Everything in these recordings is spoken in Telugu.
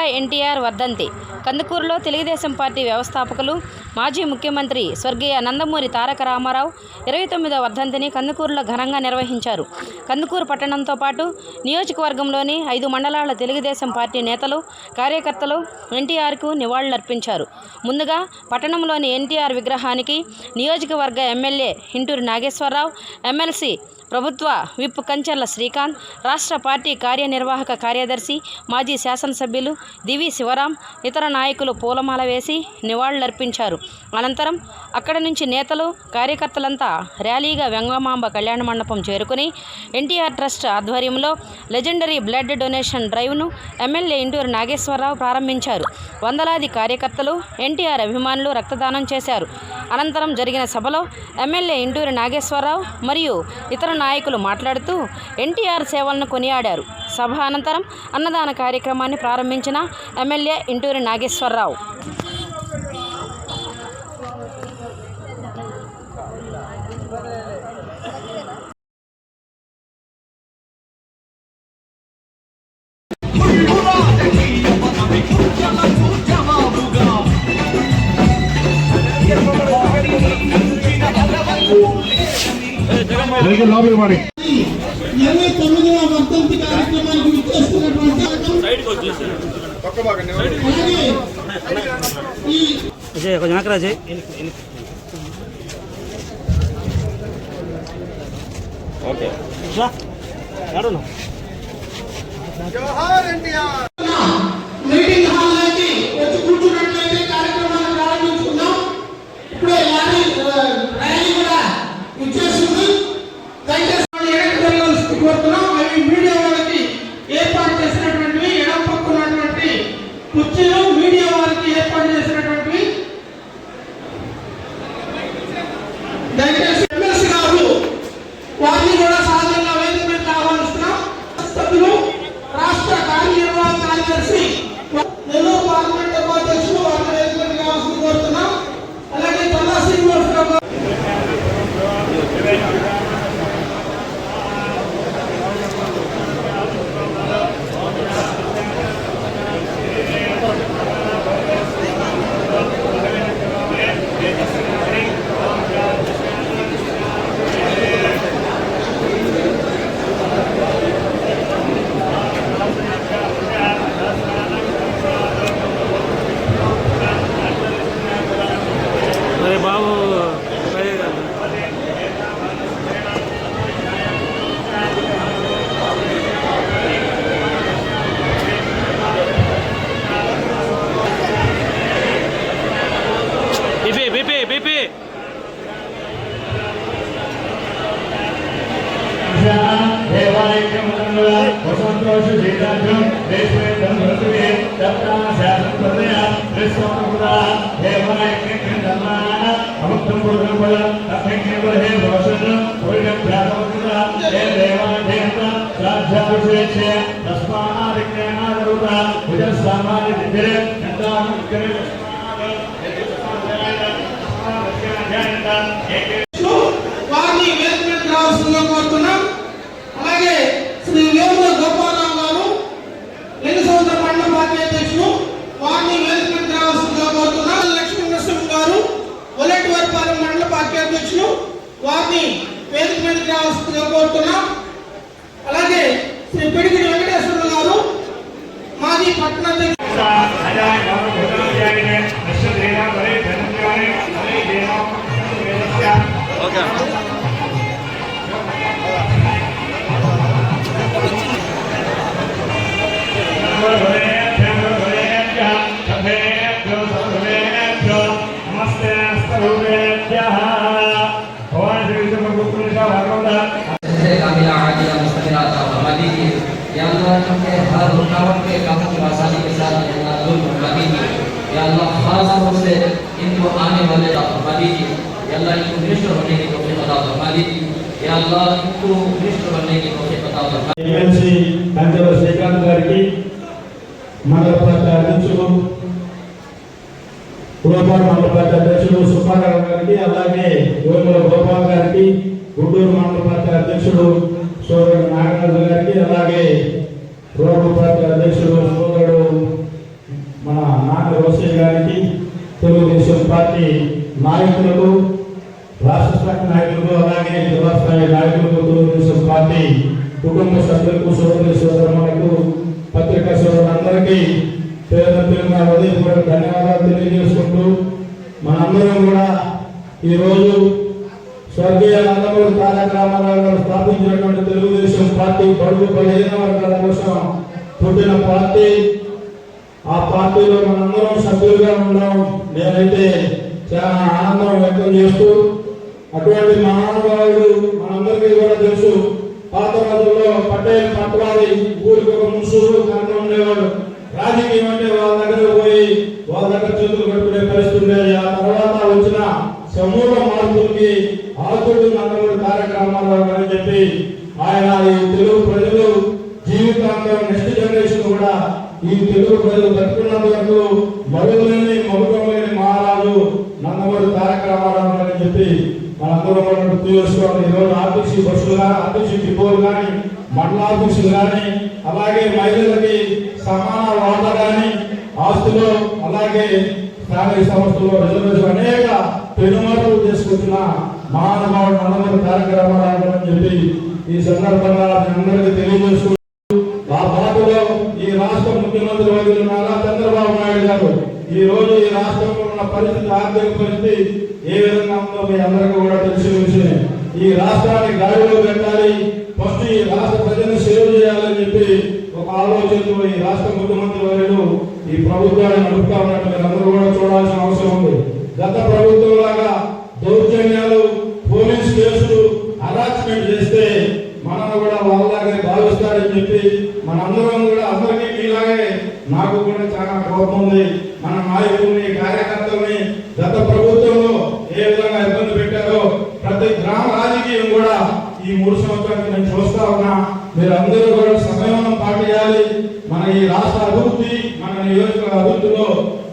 ఎన్టీఆర్ వర్ధంతి. కందుకూరులో తెలుగుదేశం పార్టీ వ్యవస్థాపకులు మాజీ ముఖ్యమంత్రి స్వర్గీయ నందమూరి తారక రామారావు ఇరవై తొమ్మిదవ వర్ధంతిని కందుకూరులో ఘనంగా నిర్వహించారు. కందుకూరు పట్టణంతో పాటు నియోజకవర్గంలోని ఐదు మండలాల తెలుగుదేశం పార్టీ నేతలు కార్యకర్తలు ఎన్టీఆర్కు నివాళులర్పించారు. ముందుగా పట్టణంలోని ఎన్టీఆర్ విగ్రహానికి నియోజకవర్గ ఎమ్మెల్యే ఇంటూరి నాగేశ్వరరావు ఎమ్మెల్సీ ప్రభుత్వ విప్ కంచర్ల శ్రీకాంత్ రాష్ట్ర పార్టీ కార్యనిర్వాహక కార్యదర్శి మాజీ శాసనసభ్యులు దివి శివరాం ఇతర నాయకులు పూలమాల వేసి నివాళులర్పించారు. అనంతరం అక్కడి నుంచి నేతలు కార్యకర్తలంతా ర్యాలీగా వెంగమాంబ కళ్యాణ మండపం చేరుకుని ఎన్టీఆర్ ట్రస్ట్ ఆధ్వర్యంలో లెజెండరీ బ్లడ్ డొనేషన్ డ్రైవ్ను ఎమ్మెల్యే ఇంటూరు నాగేశ్వరరావు ప్రారంభించారు. వందలాది కార్యకర్తలు ఎన్టీఆర్ అభిమానులు రక్తదానం చేశారు. అనంతరం జరిగిన సభలో ఎమ్మెల్యే ఇంటూరి నాగేశ్వరరావు మరియు ఇతర నాయకులు మాట్లాడుతూ ఎన్టీఆర్ సేవలను కొనియాడారు. సభ అనంతరం అన్నదాన కార్యక్రమాన్ని ప్రారంభించిన ఎమ్మెల్యే ఇంటూరి నాగేశ్వరరావు. లోపలికి పడి. ఇరవై తొమ్మిదవ వర్ధంతి కార్యక్రమానికి విచ్చేస్తున్నటువంటి అలాగే ఈ అజయ్ కొంచెం వెనకరా ఓకే నెల్లూరు పార్లమెంట్ ఉపాధ్యక్షులు వారిని వేదిక మీద కావాల్సింది కోరుతున్నాం అలాగే తల్లా శ్రీనివాసరావు గారు మరి బాబు అదే కదా. బీపీ బీపీ బీపీ వారిని వేదిక రావాల్సిందిగా కోరుతున్నాం. అలాగే శ్రీ వేముల గోపాలరావు గారు రెండు సంవత్సర మండల పార్టీ అధ్యక్షులు వారిని వేదిక రావాల్సిందిగా కోరుతున్నాం. లక్ష్మీ నరసింహ గారు ఒలెటివారిపాలెం మండల పార్టీ అధ్యక్షులు వారిని వేదిక మీదకి రావాల్సిందిగా కోరుతున్నాం. అలాగే శ్రీ పిడిగిడి వెంకటేశ్వర గారు మాది పట్టణ ఓకే. या अल्लाह इनको मिनिस्टर बनने की तौफीक अता फरमा दीजिए या अल्लाह इनको मिनिस्टर बनने की तौफीक अता फरमा ఎమ్మెల్సీ కంచెల శ్రీకాంత్ గారికి మండల పార్టీ అధ్యక్షులు గోపాల్ మండల పార్టీ అధ్యక్షులు సుబ్బారావు గారికి అలాగే వేముల గోపాల్ గారికి గుంటూరు మండల పార్టీ అధ్యక్షుడు సోదరుడు నాగరాజు గారికి అలాగే రోడ్డు పార్టీ అధ్యక్షుడు సోదరుడు గారికి తెలుగుదేశం పార్టీ నాయకులకు సభ్యులకు సోదరి సోదరులకు పత్రికా సోదరులందరికీ పేరు పేరున హృదయపూర్వక ధన్యవాదాలు తెలియజేసుకుంటూ మనందరం కూడా ఈరోజు స్వర్గీయ నందమూరి తారక రామారావు గారు స్థాపించినటువంటి తెలుగుదేశం పార్టీ బడుగు బలహీన వర్గాల కోసం పుట్టిన పార్టీ. ఆ పార్టీలో మనందరం సభ్యులుగా ఉండడం నేనైతే చాలా ఆనందం వ్యక్తం చేస్తూ అటువంటి మహానుభావుడు మనందరికీ కూడా తెలుసు. పాత రోజుల్లో పటేల్ పట్వాది ఊరికి ఒక ముసురు కనుక ఉండేవాడు. రాజకీయం అంటే వాళ్ళ దగ్గర పోయి వాళ్ళ దగ్గర చేతులు కట్టుకునే పరిస్థితి ఉండేది. ఆ తర్వాత వచ్చిన సమూల మార్పులకి ఆకుడు నందమూరి తారక అని చెప్పి ఆయన ఈ తెలుగు ప్రజలు జీవితాంతం నెక్స్ట్ జనరేషన్ కూడా ఈ తెలుగు ప్రజలు బతుకున్నంత వరకు మరుగులేని మరుగులేని మహారాజు నందమూరి తారక రామారావు అని చెప్పి మనందరూ కూడా గుర్తు చేసుకోవాలి ఈరోజు ఆర్టీసీ బస్సులు కానీ ఆర్టీసీ డిపోలు కానీ మండల ఆఫీసులు కానీ అలాగే మహిళలకి సమాన వాటా కానీ ఆస్తులు అలాగే స్థానిక సంస్థలు రిజర్వేషన్ అనేక పెనుమరులు చేసుకుంటున్న మహానుభావుడు నందమూరి తారక రామారావు అని చెప్పి ఈ సందర్భంగా అందరికీ తెలియజేసుకుంటున్నాను ఈ రోజు ఈ రాష్ట్రంలో ఉన్న పరిస్థితి ఆర్థిక పరిస్థితి ఏ విధంగా ఉందో మీ అందరికీ కూడా తెలిసిన విషయం ఈ రాష్ట్రాన్ని గాడిలో పెట్టాలి ఫస్ట్ ఈ రాష్ట్ర ప్రజలను సేవ చేయాలని చెప్పి ఒక ఆలోచనతో ఈ రాష్ట్ర ముఖ్యమంత్రి వారిలో ఈ ప్రభుత్వాన్ని నడుపుతా ఉన్నట్టు మీరు అందరూ కూడా చూడాల్సిన అవసరం ఉంది. గత ప్రభుత్వం లాగా దౌర్జన్యాలు పోలీస్ కేసులు హరాస్మెంట్ చేస్తే మనల్ని కూడా వాళ్ళలాగే భావిస్తారని చెప్పి మనందరం కూడా అందరికీ మీలాగే నాకు కూడా చాలా కోపం ఉంది. మన నాయకుల్ని కార్యకర్తల్ని గత ప్రభుత్వంలో ఏ విధంగా ఇబ్బంది పెట్టారో ప్రతి గ్రామ రాజకీయం కూడా ఈ మూడు సంవత్సరాలకి నేను చూస్తా ఉన్నా. మీరు అందరూ కూడా సమయం పాటించాలి. మన ఈ రాష్ట్ర అభివృద్ధి మన నియోజకవర్గ అభివృద్ధిలో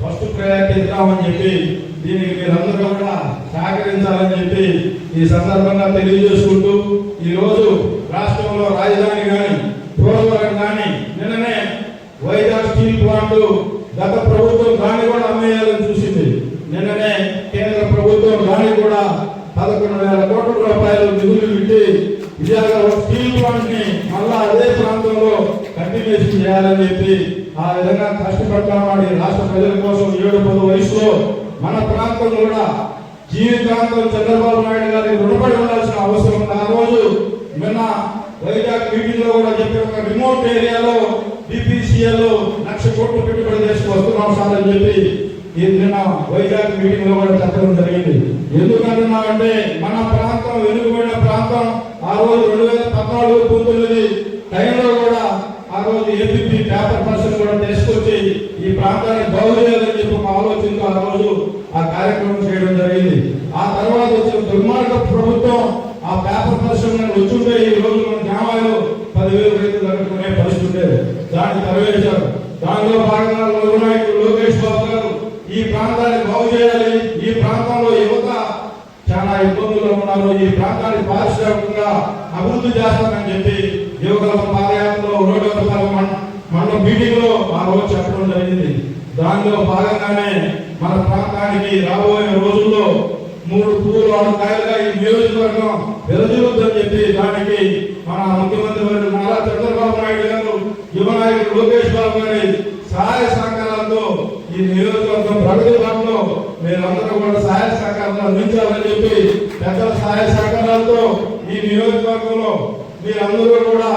ఫస్ట్ ప్రయారిటీ ఇద్దామని చెప్పి దీనికి మీరందరూ కూడా సహకరించాలని చెప్పి ఈ సందర్భంగా తెలియజేసుకుంటూ ఈ రోజు రాష్ట్రంలో రాజధాని కానీ పోలవరం కానీ నిన్ననే వైజాగ్ స్టీల్ ప్లాంట్ గత ప్రభుత్వం దాన్ని కూడా అమ్మేయాలని చూసింది. నిన్ననే కేంద్ర ప్రభుత్వం దాన్ని కూడా పదకొండు వేల కోట్ల రూపాయలు నిధులు పెట్టి విజయనగరం స్టీల్ ప్లాంట్ని మళ్ళా అదే ప్రాంతంలో కంటిన్యూషన్ చేయాలని చెప్పి ఆ విధంగా కష్టపడతామని రాష్ట్ర ప్రజల కోసం ఏడు పది వయసులో మన ప్రాంతం కూడా జీవితాంతం చంద్రబాబు నాయుడు గారికి రుణపడి ఉండాల్సిన అవసరం ఉంది. ఆ రోజు నిన్న వైజాగ్ మీటింగ్లో కూడా చెప్పిన ఒక రిమోట్ ఏరియాలో డిపిసిఎల్ లక్ష కోట్లు పెట్టుబడి చేసి సార్ అని చెప్పి నిన్న వైజాగ్ మీటింగ్లో కూడా చెప్పడం జరిగింది. ఎందుకంటున్నామంటే మన ప్రాంతం వెనుకబడిన ప్రాంతం ఆ రోజు రెండు వేల పద్నాలుగు పంతొమ్మిది టైంలో కూడా ఆ రోజు ఏపీ పేపర్ పర్సన్ కూడా తీసుకొచ్చి ఈ ప్రాంతాన్ని బాగు చేయాలని చెప్పి మా ఆలోచనతో ఆ రోజు ఆ కార్యక్రమం చేయడం జరిగింది. ఆ తర్వాత వచ్చిన దుర్మార్గ ప్రభుత్వం ఆ పేపర్ పర్సన్ వచ్చుంటే ఈ రోజు పదివేలు రైతులు కట్టుకునే పరిస్థితి ఉండేది. దాన్ని తరవేశారు దానిలో భాగంగా రఘునాయకుడు లోకేష్ బాబు గారు ఈ ప్రాంతాన్ని బాగు చేయాలి. ఈ ప్రాంతంలో యువత చాలా ఇబ్బందులు ఉన్నారు. ఈ ప్రాంతాన్ని పారిశ్రామికంగా అభివృద్ధి చేస్తానని చెప్పి యువకుల పాదయాత్రలో రోడ్డు మన మీటింగ్లో ఆ రోజు చెప్పడం జరిగింది. దానిలో భాగంగానే మన ప్రాంతానికి రాబోయే రోజుల్లో మూడు పువ్వులు ఆరు కాయలుగా ఈ నియోజకవర్గం వెదజల్లుద్దని చెప్పి దానికి మన ముఖ్యమంత్రి గారు నారా చంద్రబాబు నాయుడు గారు యువ నాయకుడు లోకేష్ బాబు గారి సహాయ సహకారాలతో ఈ నియోజకవర్గం ప్రగతి బాటలో మీరందరూ కూడా సహాయ సహకారాలు అందించాలని చెప్పి పెద్దల సహాయ సహకారాలతో ఈ నియోజకవర్గంలో మీరందరూ కూడా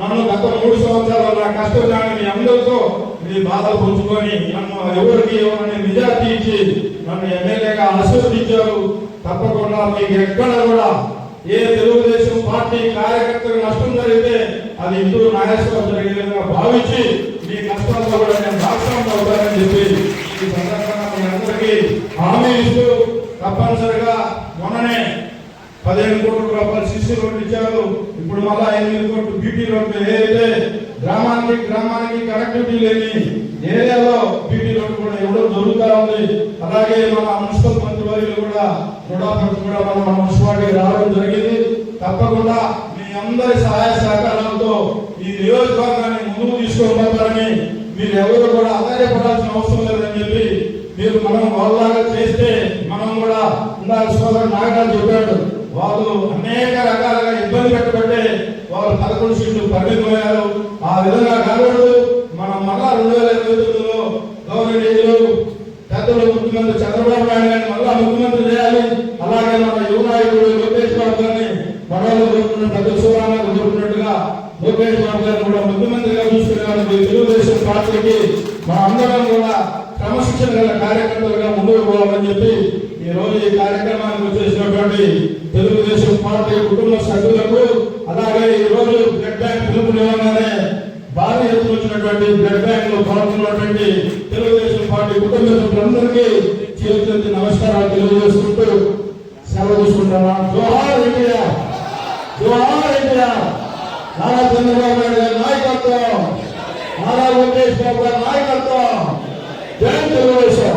నన్ను గత మూడు సంవత్సరాలు నా కష్టం మీ అందరితో మీ బాధలు పంచుకొని నన్ను ఎవరికి ఎవరిని మెజార్టీ ఇచ్చి నన్ను ఎమ్మెల్యేగా ఆశీర్వదించారు. తప్పకుండా మీకు ఎక్కడ కూడా ఏ తెలుగుదేశం పార్టీ కార్యకర్తకు నష్టం జరిగితే అది హిందూ నాయకులు జరిగేలా భావించి మీ కష్టాల్లో కూడా నేను రాష్ట్రంలో అవుతానని చెప్పి ఈ సందర్భంగా మీ అందరికీ హామీ ఇస్తూ తప్పనిసరిగా మొన్ననే పదిహేను కోట్ల రూపాయలు శిష్యులు ఇచ్చారు. ఇప్పుడు మళ్ళా ఎనిమిది కోట్లు బీటీ రోడ్లు ఏదైతే గ్రామానికి గ్రామానికి కనెక్టివిటీ లేని ఏరియాలో బీటీ రోడ్డు కూడా ఎవరో దొరుకుతా ఉంది. అలాగే మన మున్సిపల్ మంత్రి వర్యులు కూడా రుణాపతి కూడా మన మున్సిపాలిటీ రావడం జరిగింది. తప్పకుండా మీ అందరి సహాయ సహకారాలతో ఈ నియోజకవర్గాన్ని ముందుకు తీసుకొని మీరు ఎవరు కూడా ఆధారపడాల్సిన అవసరం లేదని చెప్పి మీరు మనం వాళ్ళలాగా చేస్తే మనం కూడా ఉండాల్సిన నాగరాజు చెప్పాడు. వాళ్ళు అనేక రకాలుగా ఇబ్బంది పెట్టబట్టే వాళ్ళు పదకొండు సీట్లు పరిమితమయ్యారు. ఆ విధంగా కాకూడదు మనం మళ్ళా రెండు వేల ఇరవై తొమ్మిదిలో గవర్నమెంట్ పెద్దలు ముఖ్యమంత్రి చంద్రబాబు నాయుడు గారిని మళ్ళా ముఖ్యమంత్రి చేయాలి. అలాగే మన యువ నాయకుడు లోకేష్ బాబు గారిని మనలో కోరుకున్న పెద్ద శివరామాకు కోరుకున్నట్టుగా లోకేష్ బాబు గారిని కూడా ముఖ్యమంత్రిగా చూసుకునే తెలుగుదేశం పార్టీకి మన అందరం కూడా క్రమశిక్షణ గల కార్యకర్తలుగా ముందుకు పోవాలని చెప్పి ఈ రోజు ఈ కార్యక్రమానికి వచ్చేసినటువంటి తెలుగుదేశం పార్టీ కుటుంబ సభ్యులకు అలాగే ఈ రోజు బ్లడ్ బ్యాంక్ పిలుపునివ్వగానే భారీ ఎత్తున వచ్చినటువంటి బ్లడ్ బ్యాంక్లో పాల్గొన్నటువంటి తెలుగుదేశం పార్టీ కుటుంబ సభ్యులందరికీ చేతులెత్తి నమస్కారాలు తెలియజేసుకుంటూ సెలవు తీసుకుంటున్నాం. జోహార్ ఇండియా జోహార్ ఇండియా నారా చంద్రబాబు నాయుడు గారి నాయకత్వం! నారా లోకేష్ బాబు గారి నాయకత్వం! జై తెలుగుదేశం.